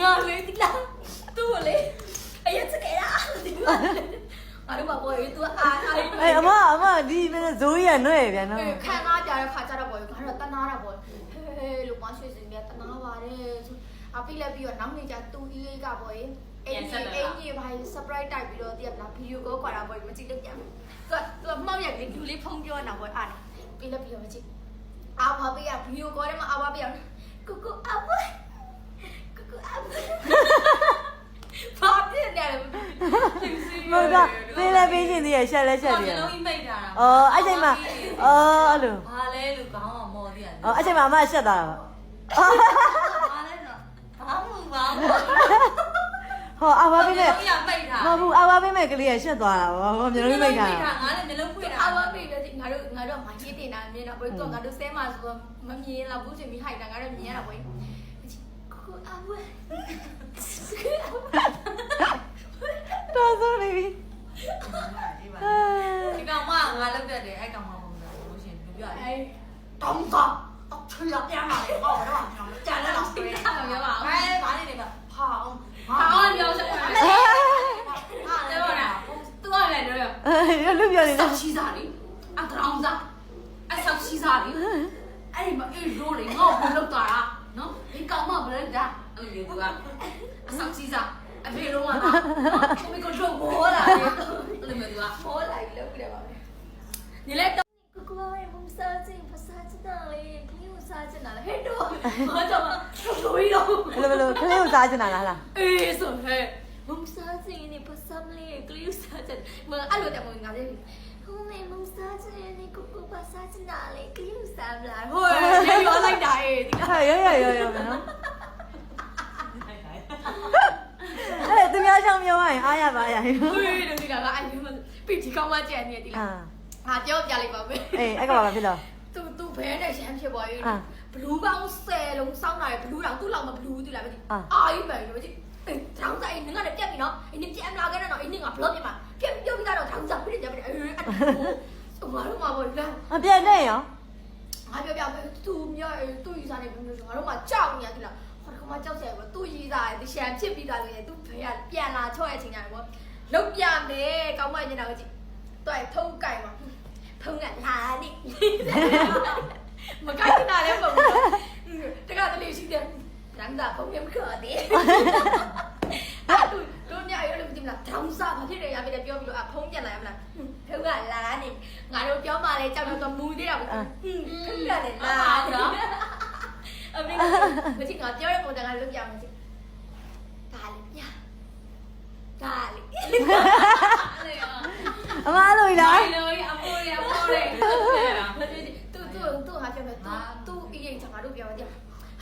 ငါလေဒီလားသူ့ကိုလေအရင်စကေတာဒီမှာငါတို့ဘာပေါ်ရေး तू အာအာအေးအမအမဒီမင်းဇိုးကြီးကနှွဲ့ပြန်နော်ခံစားကြတဲ့ခါကြတော့ပေါ်ငါတို့တနာတာပေါ်ဟဲဟဲလို့မဆွေစင်မြတနာပါတယ်ဆိုအပိလက်ပြီးတော့နောက်နေကြတူအီးကပေါ်ရေးအင်းကြီးအင်းကြီးဘာ surprise တိုက်ပြီးတော့တည့်ရလားဗီဒီယိုကောကွာတာပေါ်မကြည့်လို့ပြန်သူကသူကမောက်ရက်လေးလူလေးဖုံးပြောနေတာပေါ်အားပိလက်ပြီးတော့မကြည့်အာဘာပေးရဗီဒီယိုကောထဲမှာအာဘာပေးရကူကူအဘကူကူအဘဘာဖြစ်နေလဲ မဟုတ်တော့ပေးလဲပေးရှင်သေးရရှက်လဲရှက်သေးရလုံးကြီးမိတ်တာအော်အဲ့ချိန်မှာအော်အဲ့လိုဘာလဲလူကောင်းအောင်မော်သေးတယ်အော်အဲ့ချိန်မှာအမရှက်သွားတာပါဘာလဲတော့ဘာမှမဘာမှဟောအဝါပေးမဲ့လုံးရမိတ်တာမဟုတ်ဘူးအဝါပေးမဲ့ကလေးရရှက်သွားတာဗောဟောမျိုးလုံးမိတ်တာငါလည်းမျိုးလုံးဖွင့်တာအာဘာပေးလို့ငါတို့ငါတို့မရေးတင်တာမြင်တော့ဘယ်တော့ငါတို့ဆဲမှာဆိုတော့မမြင်တော့ဘူးချင်ပြီးဟိုက်တာငါတို့မြင်ရတာပေါ့ကူကူအဘ တော်စိုးနေပြီ ဒီကောင်မငါ လောက်တက်တယ်အဲ့ကောင်မပုံစံလို့ရှင်လူပြတယ်တောင်းစားအချွေရပြန်လာတယ်ဟောတော့ကျွန်တော်ကြာလဲတော့ဆွဲတာမပြောပါဘူးအဲဘာနေနေပါဟာအောင်ဟာအောင်ပြောစမ်းပါဟာတယ်ပေါ့လားသူကလည်းတော့ရလူပြနေတော့ရှိစားလေအကောင် အဲ့ဆောက်ရှိစားလေအဲ့ဒီမအေးရိုးလေငေါ့ကိုလောက်တာလားနော်ဒီကောင်မဘလန်ဒါအဲ့ဒီကအဆောက်ရှိစားအဖေလုံးကနော်ကိုမကိုတော့ဘောလာလေအဲ့ဒီမှာကဘောလာလောက်ပြတယ်ပါ ဘာကြောင့်လဲဘယ်လိုဘယ်လိုဘယ်လိုကလေးကိုစားချင်တာလားလားအေးဆိုဟဲ့မုံစားချင်နေပစမ်းလေးကလေးစားချင်မအဲ့လိုတဲ့မုံငါလေးဟိုမေမုံစားချင်နေကိုကိုပစားချင်တာလေကလေးစားမလားဟိုလေရောလိုက်တာအေးဒီကဟာရရရရမနော်အဲ့သူများရှောင်းပြောရရင်အားရပါရရင်ဟေးတို့ဒီကကအယူမပြီးဒီကောင်မကြံနေတယ်ဒီလားငါပြောပြလိုက်ပါမယ်အေးအဲ့ကောင်မဖြစ်တော့ ဘဲနဲ့ရှမ်းဖြစ်ပေါ်ရေးအာဘလူးပေါင်း10လုံးစောင်းလာတယ်ဘလူးတောင်သူ့လောက်မဘလူးသူလားမသိအာအာကြီးမယ်မသိအေးတောင်းစားအေးငါလည်းပြက်ပြီနော်အေးနင်ပြက်မလာခဲ့တော့အေးနင်ကဘလော့ပြမှာပြက်ပြုတ်ပြီးတော့တောင်းစားပြည့်တယ်ပြည့်အေးအဲ့ဟိုငါတို့မှာပေါ့လားအပြည့်နဲ့ရောငါပြောပြမယ်သူမြောသူယူစားနေပြီလို့ဆိုငါတို့မှကြောက်နေရသလားဟောဒီကောင်မကြောက်စရာပဲသူယူစားတယ်ဒီရှမ်းဖြစ်ပြီးသားလို့ရသူဖေကပြန်လာချော့ရချိန်ကြတယ်ပေါ့လုတ်ပြမယ်ကောင်းမညင်တာကိုကြည့်တွိုက်ထုံးကြိုင်မှာထုံးကလာနိမကိုက်တာလည်းပုံတကတလေးရှိတယ် ရန်တာပုံရမခတ်တယ်အဲ့သူတို့ညရောလည်းမသိမလားတောင်းစားဘာဖြစ်တယ်ရပြီလေပြောပြီးတော့အဖုံးပြန်လာရမလားထုံးကလာနိငါတို့ပြောမှလည်းကြောက်တော့မူသေးတာပေါ့ထုံးရတယ်လားနော်အမေကမချင်ငါပြောရပုံတန်ကလုတ်ပြမယ်ချင်ဒါလေပြဒါလေအဲ့လိုရောအမအဲ့လိုလားအဲ့လိုအဖိုးရအဖိုးရမသိတူတူတူဟာပြောမယ်တူတူအေးအေးချင်ငါတို့ပြောတယ်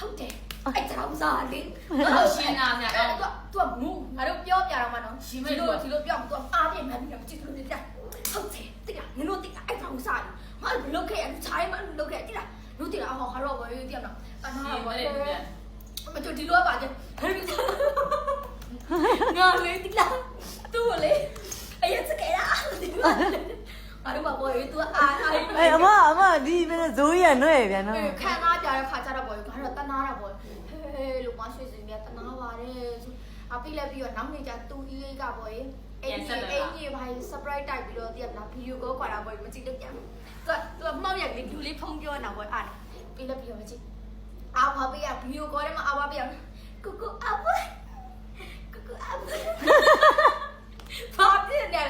ဟုတ်တယ် အဲ့ကြောင်စားလေရှင်းတာမြတ်အဲ့တော့တော့သူကမူငါတို့ပြောပြတော့မှနော်ဒီလိုဒီလိုပြောသူကအားပြင်းမှန်းပြီးတော့ကြည့်လို့ပြဟုတ်တယ်တိကနင်တို့တိကအဲ့ကြောင်စားလေငါလုတ်ခဲ့အဲ့ချိုင်းမလုတ်ခဲ့တိကတို့တိကအော်ဟာတော့ဘယ်တိကနော်အနာဒီဘာမလဲလေးပြမတူဒီလိုပါကြငါလေဒီလားသူ့လေအရင်စကေတာဒီမှာငါတို့ဘာပေါ်ရေး तू အာအာအေးအမအမဒီမင်းဇိုးကြီးကနှွဲ့ပြန်နော်ခံစားကြတဲ့ခါကြ တာပေါ့ဟေးလို့မရွှေစင်ပြတနာပါတယ်ဆိုအပိလက်ပြီးတော့နောက်နေ့ကျသူအီးလေးကပေါ့ရေအင်ဂျီအင်ဂျီဘာ surprise တိုက်ပြီးတော့တည့်လာဗီဒီယိုကောခွာတာပေါ့မကြည့်လို့ပြန်သူကသူကမှောက်ရက်လေးလူလေးဖုံးပြောနေတာပေါ့အားပိလက်ပြီးတော့မကြည့်အာဘာပိရဗီဒီယိုကောထဲမှာအာဘာပိရကိုကိုအာဘာကိုကိုအာဘာဘာပြည့်နေ